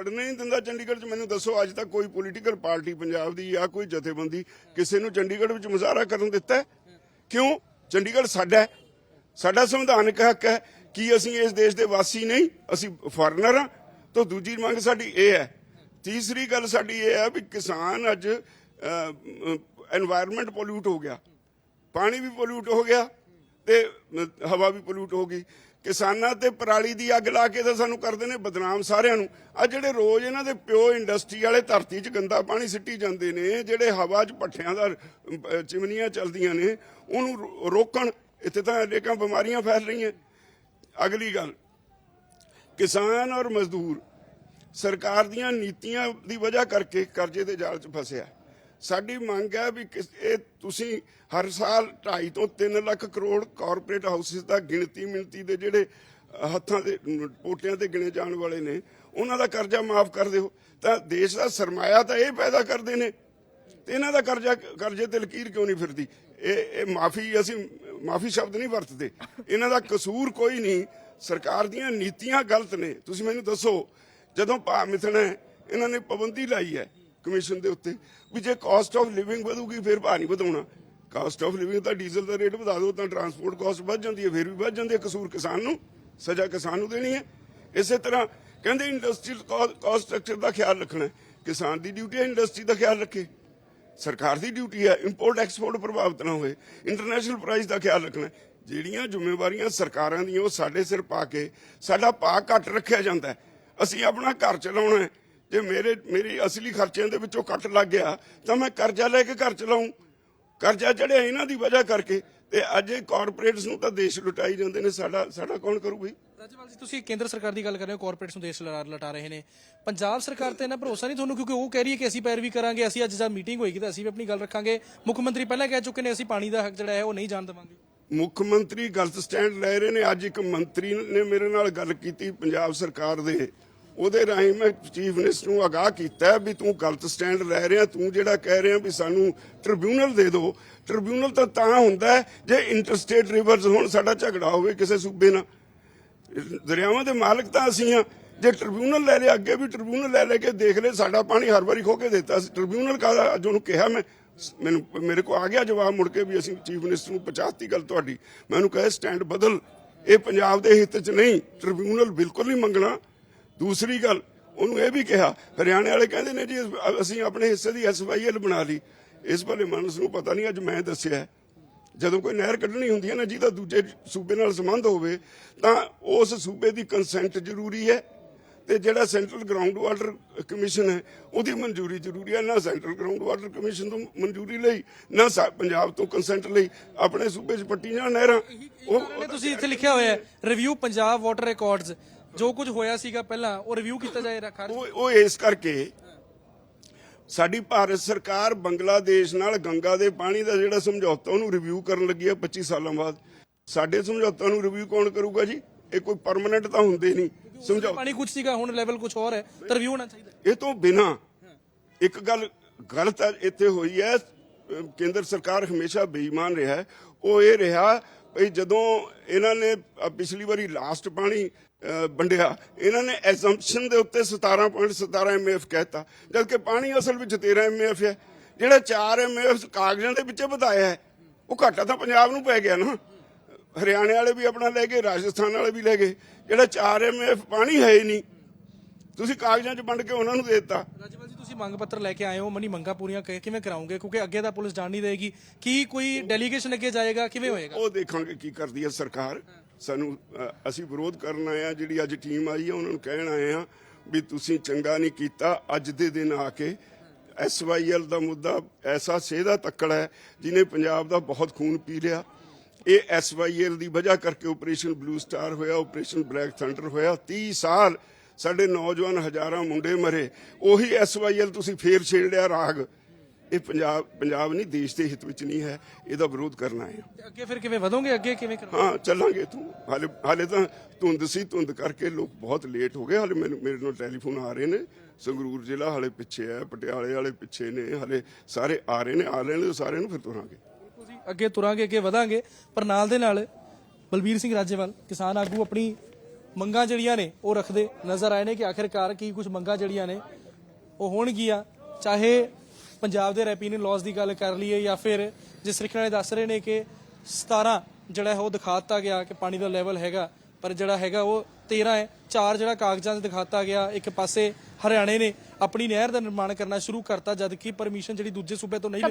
ਪੜਨੇ ਨਹੀਂ ਦਿੰਦਾ ਚੰਡੀਗੜ੍ਹ 'ਚ। ਮੈਨੂੰ ਦੱਸੋ, ਅੱਜ ਤੱਕ ਕੋਈ ਪੋਲੀਟੀਕਲ ਪਾਰਟੀ ਪੰਜਾਬ ਦੀ ਜਾਂ ਕੋਈ ਜਥੇਬੰਦੀ ਕਿਸੇ ਨੂੰ ਚੰਡੀਗੜ੍ਹ ਵਿੱਚ ਮੁਜ਼ਾਹਰਾ ਕਰਨ ਦਿੱਤਾ ਕਿਉਂ? ਚੰਡੀਗੜ੍ਹ ਸਾਡਾ ਸਾਡਾ ਸੰਵਿਧਾਨਕ ਹੱਕ ਹੈ। ਕਿ ਅਸੀਂ ਇਸ ਦੇਸ਼ ਦੇ ਵਾਸੀ ਨਹੀਂ? ਅਸੀਂ ਫੋਰਨਰ ਹਾਂ। ਤਾਂ ਦੂਜੀ ਮੰਗ ਸਾਡੀ ਇਹ ਹੈ। ਤੀਸਰੀ ਗੱਲ ਸਾਡੀ ਇਹ ਹੈ ਵੀ ਕਿਸਾਨ ਅੱਜ এনवायरमेंट ਪੋਲੂਟ ਹੋ ਗਿਆ। ਪਾਣੀ ਵੀ ਪੋਲੂਟ ਹੋ ਗਿਆ ਤੇ ਹਵਾ ਵੀ ਪੋਲੂਟ ਹੋ ਗਈ। ਕਿਸਾਨਾਂ ਤੇ ਪਰਾਲੀ ਦੀ ਅੱਗ ਲਾ ਕੇ ਤਾਂ ਸਾਨੂੰ ਕਰਦੇ ਨੇ ਬਦਨਾਮ ਸਾਰਿਆਂ ਨੂੰ। ਆ ਜਿਹੜੇ ਰੋਜ਼ ਇਹਨਾਂ ਦੇ ਪਿਓ ਇੰਡਸਟਰੀ ਵਾਲੇ ਧਰਤੀ 'ਚ ਗੰਦਾ ਪਾਣੀ ਸਿੱਟੀ ਜਾਂਦੇ ਨੇ, ਜਿਹੜੇ ਹਵਾ 'ਚ ਪੱਠਿਆਂ ਦਾ ਚਿਮਨੀਆਂ ਚੱਲਦੀਆਂ ਨੇ, ਉਹਨੂੰ ਰੋ- ਰੋਕਣ, ਇੱਥੇ ਤਾਂ ਅਨੇਕਾਂ ਬਿਮਾਰੀਆਂ ਫੈਲ ਰਹੀਆਂ। ਅਗਲੀ ਗੱਲ, ਕਿਸਾਨ ਔਰ ਮਜ਼ਦੂਰ, ਸਰਕਾਰ ਦੀਆਂ ਨੀਤੀਆਂ ਦੀ ਵਜ੍ਹਾ ਕਰਕੇ ਕਰਜ਼ੇ ਦੇ ਜਾਲ 'ਚ ਫਸਿਆ। ਸਾਡੀ ਮੰਗ ਹੈ ਵੀ ਕਿਸ- ਇਹ ਤੁਸੀਂ ਹਰ ਸਾਲ 2.5 ਤੋਂ 3 ਲੱਖ ਕਰੋੜ ਕਾਰਪੋਰੇਟ ਹਾਊਸਿਸ ਦਾ ਗਿਣਤੀ ਮਿਣਤੀ ਦੇ ਜਿਹੜੇ ਹੱਥਾਂ ਦੇ ਨ- ਪੋਟਿਆਂ ਤੇ ਗਿਣੇ ਜਾਣ ਵਾਲੇ ਨੇ, ਉਹਨਾਂ ਦਾ ਕਰਜ਼ਾ ਮਾਫ ਕਰ ਦਿਓ। ਤਾਂ ਦੇਸ਼ ਦਾ ਸਰਮਾਇਆ ਤਾਂ ਇਹ ਪੈਦਾ ਕਰਦੇ ਨੇ। ਤੇ ਇਹਨਾਂ ਦਾ ਕਰਜ਼ਾ, ਕਰਜ਼ੇ ਤੇ ਲਕੀਰ ਕਿਉਂ ਨਹੀਂ ਫਿਰਦੀ? ਇਹ ਇਹ ਮਾਫੀ ਅਸੀਂ, ਮਾਫੀ ਸ਼ਬਦ ਨਹੀਂ ਵਰਤਦੇ। ਇਹਨਾਂ ਦਾ ਕਸੂਰ ਕੋਈ ਨਹੀਂ। ਸਰਕਾਰ ਦੀਆਂ ਨੀਤੀਆਂ ਗਲਤ ਨੇ। ਤੁਸੀਂ ਮੈਨੂੰ ਦੱਸੋ, ਜਦੋਂ ਭਾ ਮਿਥਣਾ ਇਹਨਾਂ ਨੇ ਪਾਬੰਦੀ ਲਾਈ ਹੈ। ਕਮਿਸ਼ਨ ਦੇ ਉੱਤੇ ਵੀ ਜੇ ਕਾਸਟ ਆਫ ਲਿਵਿੰਗ ਵਧੂਗੀ, ਫਿਰ ਭਾਅ ਨਹੀਂ ਵਧਾਉਣਾ। ਕਾਸਟ ਆਫ ਲਿਵਿੰਗ ਤਾਂ ਡੀਜ਼ਲ ਦਾ ਰੇਟ ਵਧਾ ਦਿਓ, ਤਾਂ ਟਰਾਂਸਪੋਰਟ ਕਾਸਟ ਵੱਧ ਜਾਂਦੀ ਹੈ, ਫਿਰ ਵੀ ਵੱਧ ਜਾਂਦੀ ਹੈ। ਕਸੂਰ ਕਿਸਾਨ ਨੂੰ, ਸਜ਼ਾ ਕਿਸਾਨ ਨੂੰ ਦੇਣੀ ਹੈ। ਇਸੇ ਤਰ੍ਹਾਂ ਕਹਿੰਦੇ ਇੰਡਸਟਰੀਅਲ ਕਾਸਟ ਸਟਰਕਚਰ ਦਾ ਖਿਆਲ ਰੱਖਣਾ ਕਿਸਾਨ ਦੀ ਡਿਊਟੀ ਹੈ ਇੰਡਸਟਰੀ ਦਾ ਖਿਆਲ ਰੱਖੇ। ਸਰਕਾਰ ਦੀ ਡਿਊਟੀ ਹੈ ਇੰਪੋਰਟ ਐਕਸਪੋਰਟ ਪ੍ਰਭਾਵਿਤ ਨਾ ਹੋਏ। ਇੰਟਰਨੈਸ਼ਨਲ ਪ੍ਰਾਈਸ ਦਾ ਖਿਆਲ ਰੱਖਣਾ ਜਿਹੜੀਆਂ ਜ਼ਿੰਮੇਵਾਰੀਆਂ ਸਰਕਾਰਾਂ ਦੀਆਂ, ਉਹ ਸਾਡੇ ਸਿਰ ਪਾ ਕੇ, ਸਾਡਾ ਭਾਅ ਘੱਟ ਰੱਖਿਆ ਜਾਂਦਾ ਅਸੀਂ ਆਪਣਾ ਘਰ ਚਲਾਉਣਾ ਹੈ। ਜੇ ਮੇਰੇ ਮੇਰੀ ਅਸਲੀ ਖਰਚਿਆਂ ਦੇ ਵਿੱਚੋਂ ਕੱਟ ਲੱਗ ਗਿਆ ਤਾਂ ਮੈਂ ਕਰਜ਼ਾ ਲੈ ਕੇ ਘਰ ਚਲਾਉਂ। ਕਰਜ਼ਾ ਚੜਿਆ ਇਹਨਾਂ ਦੀ ਵਜ੍ਹਾ ਕਰਕੇ ਤੇ ਅੱਜ ਇਹ ਕਾਰਪੋਰੇਟਸ ਨੂੰ ਤਾਂ ਦੇਸ਼ ਲੁਟਾਈ ਜਾਂਦੇ ਨੇ ਸਾਡਾ ਸਾਡਾ ਕੌਣ ਕਰੂਗਾ ਜੀ? ਰਾਜਪਾਲ ਜੀ ਤੁਸੀਂ ਕੇਂਦਰ ਸਰਕਾਰ ਦੀ ਗੱਲ ਕਰ ਰਹੇ ਹੋ ਕਾਰਪੋਰੇਟਸ ਨੂੰ ਦੇਸ਼ ਲਟਾ ਰਹੇ ਨੇ। ਪੰਜਾਬ ਸਰਕਾਰ ਤੇ ਇਹਨਾਂ ਭਰੋਸਾ ਨਹੀਂ ਤੁਹਾਨੂੰ ਕਿਉਂਕਿ ਉਹ ਕਹਿ ਰਹੀ ਹੈ ਕਿ ਅਸੀਂ ਪੈਰਵੀ ਕਰਾਂਗੇ ਅਸੀਂ ਅੱਜ ਜਦ ਮੀਟਿੰਗ ਹੋਏਗੀ ਤਾਂ ਅਸੀਂ ਵੀ ਆਪਣੀ ਗੱਲ ਰੱਖਾਂਗੇ। ਮੁੱਖ ਮੰਤਰੀ ਪਹਿਲਾਂ ਕਹਿ ਚੁੱਕੇ ਨੇ ਅਸੀਂ ਪਾਣੀ ਦਾ ਹੱਕ ਜਿਹੜਾ ਹੈ ਉਹ ਨਹੀਂ ਜਾਣ ਦੇਵਾਂਗੇ। ਮੁੱਖ ਮੰਤਰੀ ਗਲਤ ਸਟੈਂਡ ਲੈ ਰਹੇ ਨੇ ਅੱਜ ਇੱਕ ਮੰਤਰੀ ਨੇ ਮੇਰੇ ਨਾਲ ਗੱਲ ਕੀਤੀ ਪੰਜਾਬ ਸਰਕਾਰ ਦੇ। ਉਹਦੇ ਰਾਹੀਂ ਮੈਂ ਚੀਫ ਮਿਨਿਸਟਰ ਨੂੰ ਆਗਾਹ ਕੀਤਾ ਵੀ ਤੂੰ ਗਲਤ ਸਟੈਂਡ ਲੈ ਰਿਹਾ, ਤੂੰ ਜਿਹੜਾ ਕਹਿ ਰਿਹਾ ਵੀ ਸਾਨੂੰ ਟ੍ਰਿਬਿਊਨਲ ਦੇ ਦਿਓ। ਟ੍ਰਿਬਿਊਨਲ ਤਾਂ ਤਾਂ ਹੁੰਦਾ ਜੇ ਇੰਟਰਸਟੇਟ ਰਿਵਰਸ ਹੁਣ, ਸਾਡਾ ਝਗੜਾ ਹੋਵੇ ਕਿਸੇ ਸੂਬੇ ਨਾਲ। ਦਰਿਆਵਾਂ ਦੇ ਮਾਲਕ ਤਾਂ ਅਸੀਂ ਆ ਜੇ ਟ੍ਰਿਬਿਊਨਲ ਲੈ ਲਿਆ, ਅੱਗੇ ਵੀ ਟ੍ਰਿਬਿਊਨਲ ਲੈ ਲੈ ਕੇ ਦੇਖ ਲੈ, ਸਾਡਾ ਪਾਣੀ ਹਰ ਵਾਰੀ ਖੋ ਕੇ ਦਿੱਤਾ ਸੀ। ਟ੍ਰਿਬਿਊਨਲ ਕਾਹਦਾ ਅੱਜ ਉਹਨੂੰ ਕਿਹਾ ਮੈਂ, ਮੈਨੂੰ, ਮੇਰੇ ਕੋ ਆ ਗਿਆ ਜਵਾਬ ਮੁੜ ਕੇ ਵੀ ਅਸੀਂ ਚੀਫ ਮਿਨਿਸਟਰ ਨੂੰ ਪਹੁੰਚਾਤੀ ਗੱਲ ਤੁਹਾਡੀ। ਮੈਂ ਉਹਨੂੰ ਕਹੇ ਸਟੈਂਡ ਬਦਲ। ਇਹ ਪੰਜਾਬ ਦੇ ਹਿੱਤ 'ਚ ਨਹੀਂ, ਟ੍ਰਿਬਿਊਨਲ ਬਿਲਕੁਲ ਨਹੀਂ ਮੰਗਣਾ। ਦੂਸਰੀ ਗੱਲ, ਉਹਨੂੰ ਇਹ ਵੀ ਕਿਹਾ, ਹਰਿਆਣੇ ਵਾਲੇ ਕਹਿੰਦੇ ਨੇ ਜੀ ਅਸੀਂ ਆਪਣੇ ਹਿੱਸੇ ਦੀ ਐਸਵਾਈਐਲ ਬਣਾ ਲਈ। ਇਸ ਬਾਰੇ ਮਨਸ ਨੂੰ ਪਤਾ ਨਹੀਂ, ਅੱਜ ਮੈਂ ਦੱਸਿਆ ਜਦੋਂ ਕੋਈ ਨਹਿਰ ਕੱਢਣੀ ਹੁੰਦੀ ਹੈ ਨਾ, ਜਿਹਦਾ ਦੂਜੇ ਸੂਬੇ ਨਾਲ ਸੰਬੰਧ ਹੋਵੇ, ਤਾਂ ਉਸ ਸੂਬੇ ਦੀ ਕੰਸੈਂਟ ਜ਼ਰੂਰੀ ਹੈ ਤੇ ਜਿਹੜਾ ਸੈਂਟਰਲ ਗਰਾਊਂਡ ਵਾਟਰ ਕਮਿਸ਼ਨ ਹੈ, ਉਹਦੀ ਮਨਜ਼ੂਰੀ ਜ਼ਰੂਰੀ ਹੈ। ਨਾ ਸੈਂਟਰਲ ਗਰਾਊਂਡ ਵਾਟਰ ਕਮਿਸ਼ਨ ਤੋਂ ਮਨਜ਼ੂਰੀ ਲਈ, ਨਾ ਪੰਜਾਬ ਤੋਂ ਕੰਸੈਂਟ ਲਈ। ਆਪਣੇ ਸੂਬੇ 'ਚ ਪੱਟੀ ਜਾਣ ਨਹਿਰਾਂ, ਉਹ ਤੁਸੀਂ ਇੱਥੇ ਲਿਖਿਆ ਹੋਇਆ ਹੈ ਰਿਵਿਊ ਪੰਜਾਬ ਵਾਟਰ ਰਿਕਾਰਡਸ ਜੋ ਕੁਝ ਹੋਇਆ ਸੀਗਾ ਪਹਿਲਾਂ ਉਹ ਰਿਵਿਊ ਕੀਤਾ ਜਾਏ ਰੱਖਾ ਉਹ ਉਹ ਇਸ ਕਰਕੇ ਸਾਡੀ ਭਾਰਤ ਸਰਕਾਰ ਬੰਗਲਾਦੇਸ਼ ਨਾਲ ਗੰਗਾ ਦੇ ਪਾਣੀ ਦਾ ਜਿਹੜਾ ਸਮਝੌਤਾ ਉਹਨੂੰ ਰਿਵਿਊ ਕਰਨ ਲੱਗੀ ਹੈ 25 ਸਾਲਾਂ ਬਾਅਦ। ਸਾਡੇ ਸਮਝੌਤਾ ਨੂੰ ਰਿਵਿਊ ਕੌਣ ਕਰੂਗਾ ਜੀ? ਇਹ ਕੋਈ ਪਰਮਨੈਂਟ ਤਾਂ ਹੁੰਦੇ ਨਹੀਂ। ਸਮਝੌਤਾ ਪਾਣੀ ਕੁਝ ਸੀਗਾ ਹੁਣ ਲੈਵਲ ਕੁਝ ਹੋਰ ਹੈ ਤਾਂ ਰਿਵਿਊ ਹੋਣਾ ਚਾਹੀਦਾ। ਇਹ ਤੋਂ ਬਿਨਾ ਇੱਕ ਗੱਲ ਗਲਤ ਹੈ ਇੱਥੇ ਹੋਈ ਹੈ ਕੇਂਦਰ ਸਰਕਾਰ ਹਮੇਸ਼ਾ ਬੇਈਮਾਨ ਰਿਹਾ ਹੈ। ਉਹ ਇਹ ਰਿਹਾ ਭਈ ਜਦੋਂ ਇਹਨਾਂ ਨੇ ਪਿਛਲੀ ਵਾਰੀ ਲਾਸਟ ਪਾਣੀ ਵੰਡਿਆ, ਇਹਨਾਂ ਨੇ ਐਜ਼ੰਪਸ਼ਨ ਦੇ ਉੱਤੇ 17.17 ਐਮਐਫ ਕਹਿਤਾ, ਜਦਕਿ ਪਾਣੀ ਅਸਲ ਵਿੱਚ 13 ਐਮਐਫ ਹੈ। ਜਿਹੜਾ 4 ਐਮਐਫ ਕਾਗਜ਼ਾਂ ਦੇ ਵਿੱਚ ਵਧਾਇਆ ਹੈ, ਉਹ ਘਾਟਾ ਤਾਂ ਪੰਜਾਬ ਨੂੰ ਪੈ ਗਿਆ ਨਾ। ਹਰਿਆਣੇ ਵਾਲੇ ਵੀ ਆਪਣਾ ਲੈ ਗਏ, ਰਾਜਸਥਾਨ ਵਾਲੇ ਵੀ ਲੈ ਗਏ। ਜਿਹੜਾ 4 ਐਮਐਫ ਪਾਣੀ ਹੈ ਹੀ ਨਹੀਂ, ਤੁਸੀਂ ਕਾਗਜ਼ਾਂ 'ਚ ਵੰਡ ਕੇ ਉਹਨਾਂ ਨੂੰ ਦੇ ਦਿੱਤਾ। ਤੁਸੀਂ ਮੰਗ ਪੱਤਰ ਲੈ ਕੇ ਆਏ ਹੋ ਮਨੀ ਮੰਗਾ ਪੂਰੀਆਂ ਕਿ- ਕਿਵੇਂ ਕਰਾਉਂਗੇ ਕਿਉਂਕਿ ਅੱਗੇ ਤਾਂ ਪੁਲਿਸ ਜਾਣ ਨਹੀਂ ਦੇਗੀ ਕੀ ਕੋਈ ਡੈਲੀਗੇਸ਼ਨ ਅੱਗੇ ਜਾਏਗਾ ਕਿਵੇਂ ਹੋਏਗਾ? ਉਹ ਦੇਖਾਂਗੇ ਕੀ ਕਰਦੀ ਹੈ ਸਰਕਾਰ। ਸਾਨੂੰ ਅ, ਅਸੀਂ ਵਿਰੋਧ ਕਰਨ ਆਏ ਆ ਜਿਹੜੀ ਅੱਜ ਟੀਮ ਆਈ ਹੈ ਉਹਨਾਂ ਨੂੰ ਕਹਿਣ ਆਏ ਆ ਵੀ ਤੁਸੀਂ ਚੰਗਾ ਨਹੀਂ ਕੀਤਾ। ਅੱਜ ਦੇ ਦਿਨ ਆ ਕੇ ਐਸਵਾਈਐਲ ਦਾ ਮੁੱਦਾ ਐਸਾ ਸੇਧਾ ਤੱਕੜ ਹੈ ਜਿਨੇ ਪੰਜਾਬ ਦਾ ਬਹੁਤ ਖੂਨ ਪੀ ਲਿਆ। ਇਹ ਐਸਵਾਈਐਲ ਦੀ ਵਜ੍ਹਾ ਕਰਕੇ ਆਪਰੇਸ਼ਨ ਬਲੂ ਸਟਾਰ ਹੋਇਆ ਆਪਰੇਸ਼ਨ ਬਲੈਕ ਥੰਡਰ ਹੋਇਆ। 30 ਸਾਲ ਸਾਡੇ ਨੌਜਵਾਨ ਹਜ਼ਾਰਾਂ ਮੁੰਡੇ ਮਰੇ ਉਹੀ ਐਸਵਾਈਐਲ ਤੁਸੀਂ ਫੇਰ ਛੇੜ ਲਿਆ ਰਾਗ। ਇਹ ਪੰਜਾਬ ਪੰਜਾਬ ਨਹੀਂ ਦੇਸ਼ ਦੇ ਹਿੱਤ ਵਿੱਚ ਨਹੀਂ ਹੈ ਇਹਦਾ ਵਿਰੋਧ ਕਰਨਾ ਹੈ। ਅੱਗੇ ਫਿਰ ਕਿਵੇਂ ਵਧੋਗੇ? ਅੱਗੇ ਕਿਵੇਂ ਕਰੋਗੇ? ਹਾਂ ਚੱਲਾਂਗੇ ਤੂੰ। ਹਾਲੇ ਹਾਲੇ ਤਾਂ ਧੁੰਦ ਸੀ ਧੁੰਦ ਕਰਕੇ ਲੋਕ ਬਹੁਤ ਲੇਟ ਹੋ ਗਏ। ਹਾਲੇ ਮੈਨੂੰ ਮੇਰੇ ਨਾਲ ਟੈਲੀਫੋਨ ਆ ਰਹੇ ਨੇ। ਸੰਗਰੂਰ ਜ਼ਿਲ੍ਹਾ ਹਾਲੇ ਪਿੱਛੇ ਹੈ ਪਟਿਆਲੇ ਵਾਲੇ ਪਿੱਛੇ ਨੇ। ਹਾਲੇ ਸਾਰੇ ਆ ਰਹੇ ਨੇ ਆ ਰਹੇ ਨੇ ਸਾਰਿਆਂ ਨੂੰ ਫਿਰ ਤੁਰਾਂਗੇ। ਅੱਗੇ ਤੁਰਾਂਗੇ ਅੱਗੇ ਵਧਾਂਗੇ। ਪਰ ਨਾਲ ਦੇ ਨਾਲ ਬਲਬੀਰ ਸਿੰਘ ਰਾਜੇਵਾਲ ਕਿਸਾਨ ਆਗੂ ਆਪਣੀ ਮੰਗਾਂ ਜਿਹੜੀਆਂ ਨੇ, ਉਹ ਰੱਖਦੇ ਨਜ਼ਰ ਆਏ ਨੇ ਕਿ ਆਖਿਰਕਾਰ ਕੀ ਕੁਝ ਮੰਗਾਂ ਜਿਹੜੀਆਂ ਨੇ, ਉਹ ਹੋਣਗੀਆਂ। ਚਾਹੇ ਪੰਜਾਬ ਦੇ ਰੈਪੀਨੀਅਨ ਲਾਜ਼ ਦੀ ਗੱਲ ਕਰ ਲਈਏ ਜਾਂ ਫਿਰ ਜਿਸ ਤਰੀਕੇ ਨਾਲ ਦੱਸ ਰਹੇ ਨੇ ਕਿ 17 ਜਿਹੜਾ ਹੈ ਉਹ ਦਿਖਾਤਾ ਗਿਆ ਕਿ ਪਾਣੀ ਦਾ ਲੈਵਲ ਹੈਗਾ, ਪਰ ਜਿਹੜਾ ਹੈਗਾ ਉਹ 13 ਹੈ। ਚਾਰ ਜਿਹੜਾ ਕਾਗਜ਼ਾਂ 'ਤੇ ਦਿਖਾਤਾ ਗਿਆ, ਇੱਕ ਪਾਸੇ ਹਰਿਆਣੇ ਨੇ ਆਪਣੀ ਨਹਿਰ ਦਾ ਨਿਰਮਾਣ ਕਰਨਾ ਸ਼ੁਰੂ ਕਰਤਾ ਜਦ ਕਿ ਪਰਮਿਸ਼ਨ ਜਿਹੜੀ ਦੂਜੇ ਸੂਬੇ ਤੋਂ ਨਹੀਂ